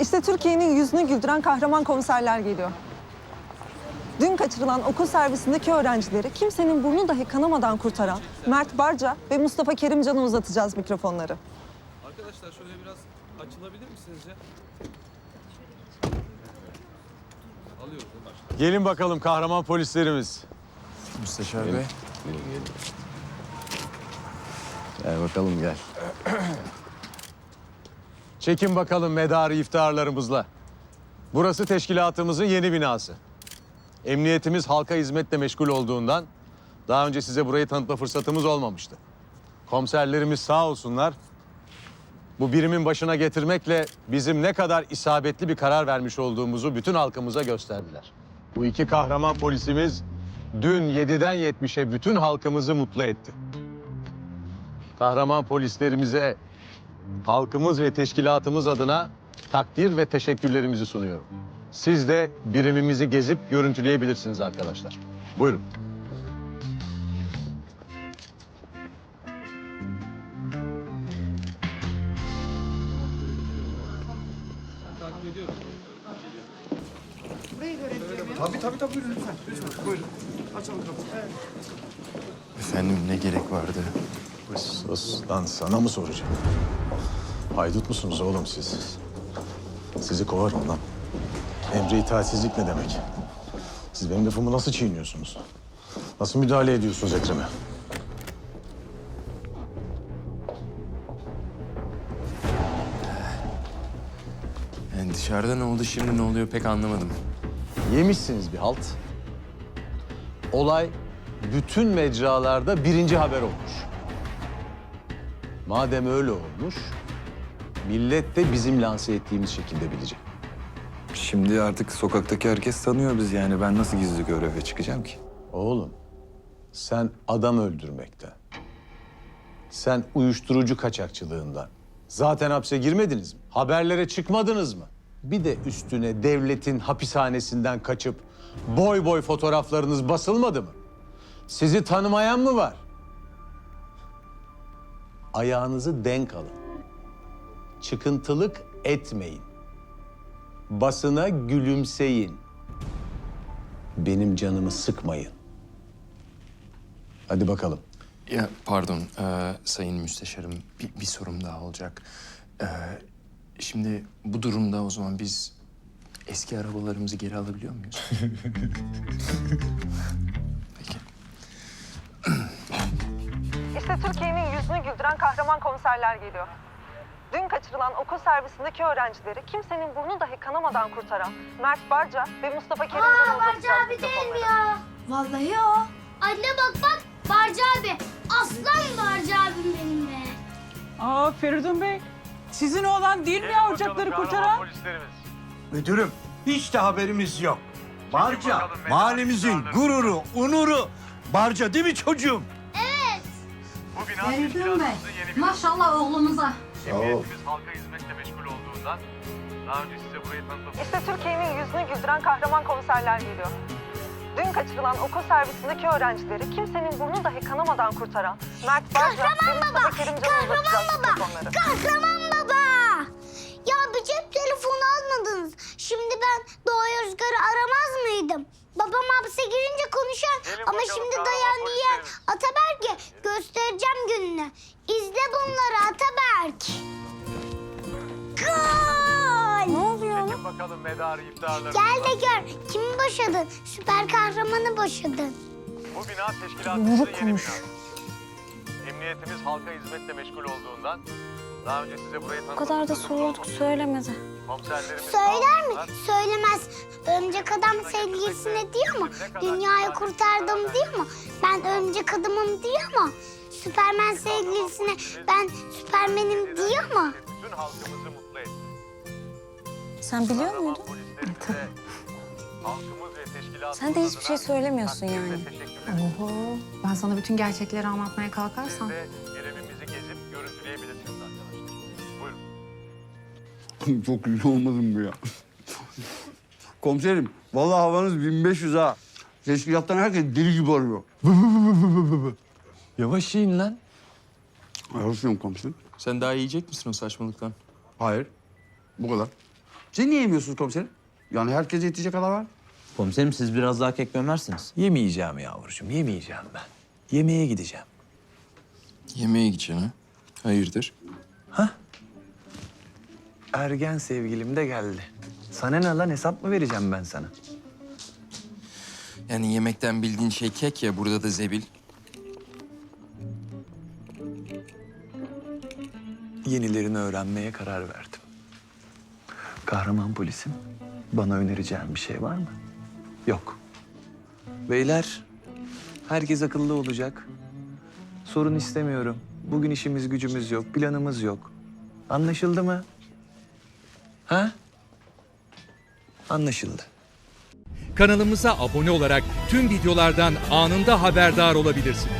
İşte Türkiye'nin yüzünü güldüren kahraman komiserler geliyor. Dün kaçırılan okul servisindeki öğrencileri kimsenin burnu dahi kanamadan kurtaran Mert Barca ve Mustafa Kerimcan'a uzatacağız mikrofonları. Arkadaşlar şöyle biraz açılabilir misiniz ya? Alıyoruz. Gelin bakalım kahraman polislerimiz. Müsteşar Bey. Gel bakalım gel. Çekin bakalım medarı iftiharlarımızla. Burası teşkilatımızın yeni binası. Emniyetimiz halka hizmetle meşgul olduğundan daha önce size burayı tanıtma fırsatımız olmamıştı. Komiserlerimiz sağ olsunlar. Bu birimin başına getirmekle bizim ne kadar isabetli bir karar vermiş olduğumuzu bütün halkımıza gösterdiler. Bu iki kahraman polisimiz dün 7'den 70'e bütün halkımızı mutlu etti. Kahraman polislerimize halkımız ve teşkilatımız adına takdir ve teşekkürlerimizi sunuyorum. Siz de birimimizi gezip görüntüleyebilirsiniz arkadaşlar. Buyurun. Efendim ne gerek vardı? Sus lan sana mı soracağım? Haydut musunuz oğlum siz? Sizi kovarım lan. Emre itaatsizlik ne demek? Siz benim lafımı nasıl çiğniyorsunuz? Nasıl müdahale ediyorsunuz Ekrem'e? Yani dışarıda ne oldu şimdi ne oluyor pek anlamadım. Yemişsiniz bir halt. Olay bütün mecralarda birinci haber olmuş. Madem öyle olmuş, millet de bizim lanse ettiğimiz şekilde bilecek. Şimdi artık sokaktaki herkes tanıyor biz yani. Ben nasıl gizli göreve çıkacağım ki? Oğlum, sen adam öldürmekten, sen uyuşturucu kaçakçılığından zaten hapse girmediniz mi? Haberlere çıkmadınız mı? Bir de üstüne devletin hapishanesinden kaçıp boy boy fotoğraflarınız basılmadı mı? Sizi tanımayan mı var? Ayağınızı denk alın. Çıkıntılık etmeyin. Basına gülümseyin. Benim canımı sıkmayın. Hadi bakalım. Ya pardon e, sayın müsteşarım bir, bir sorum daha olacak. E, şimdi bu durumda o zaman biz eski arabalarımızı geri alabiliyor muyuz? İşte Türkiye'nin yüzünü güldüren kahraman komiserler geliyor. Dün kaçırılan okul servisindeki öğrencileri kimsenin burnu dahi kanamadan kurtaran Mert Barca ve Mustafa Kerimcan'a Aa Barca abi değil mi ya? Vallahi o. Anne bak bak Barca abi. Aslan Barca abim benim be. Aa Feridun Bey, sizin oğlan değil mi yavrucakları kurtaran? Müdürüm, hiç de haberimiz yok. Barca, mahallemizin gururu, onuru. Barca değil mi çocuğum? Feridun Bey, maşallah oğlumuza. Emniyetimiz halka hizmetle meşgul olduğundan daha önce size burayı tanıtmak İşte Türkiye'nin yüzünü güldüren kahraman komiserler geliyor. Dün kaçırılan okul servisindeki öğrencileri kimsenin burnu dahi kanamadan kurtaran Mert Barca ve Mustafa Kerimcan'a uzatacağız mikrofonları. Kahraman baba. Ya bakalım medarı iftiharları. Gel de gör. Kimi boşadın? Süper kahramanı boşadın. Bu bina teşkilatımızın yeni binası. Emniyetimiz halka hizmetle meşgul olduğundan daha önce size burayı O tanıtmak kadar da sorduk söylemedi. Komiserlerimiz Söyler mi? Söylemez. Örümcek adam sevgilisine diyor mu? Dünyayı kurtardım diyor mu? Ben örümcek adamım diyor mu? Süpermen sevgilisine ben süpermenim diyor mu? Bütün halkımızı mutlu. Sen biliyor muydun? polislerimize, halkımız ve teşkilatımız Sen de hiçbir şey söylemiyorsun yani. Oho, ben sana bütün gerçekleri anlatmaya kalkarsam. görevimizi gezip görüntüleyebilirsiniz arkadaşlar. Buyurun. Çok iyi olmadım bu ya. Komiserim, vallahi havanız 1500 ha. Teşkilattan herkes deli gibi arıyor. Yavaş yiyin lan. Arasıyorum komiserim. Sen daha yiyecek misin o saçmalıktan? Hayır. Bu kadar. Siz niye yemiyorsunuz komiserim? Yani herkese yetecek kadar var. Komiserim siz biraz daha kek gömersiniz. Yemeyeceğim yavrucuğum, yemeyeceğim ben. Yemeğe gideceğim. Yemeğe gideceksin ha? Hayırdır? Ergen sevgilim de geldi. Sana ne lan hesap mı vereceğim ben sana? Yani yemekten bildiğin şey kek ya, burada da zebil. Yenilerini öğrenmeye karar verdim. Kahraman polisim, bana önereceğin bir şey var mı? Yok. Beyler, herkes akıllı olacak. Sorun istemiyorum. Bugün işimiz gücümüz yok, planımız yok. Anlaşıldı mı? Ha? Anlaşıldı. Kanalımıza abone olarak tüm videolardan anında haberdar olabilirsiniz.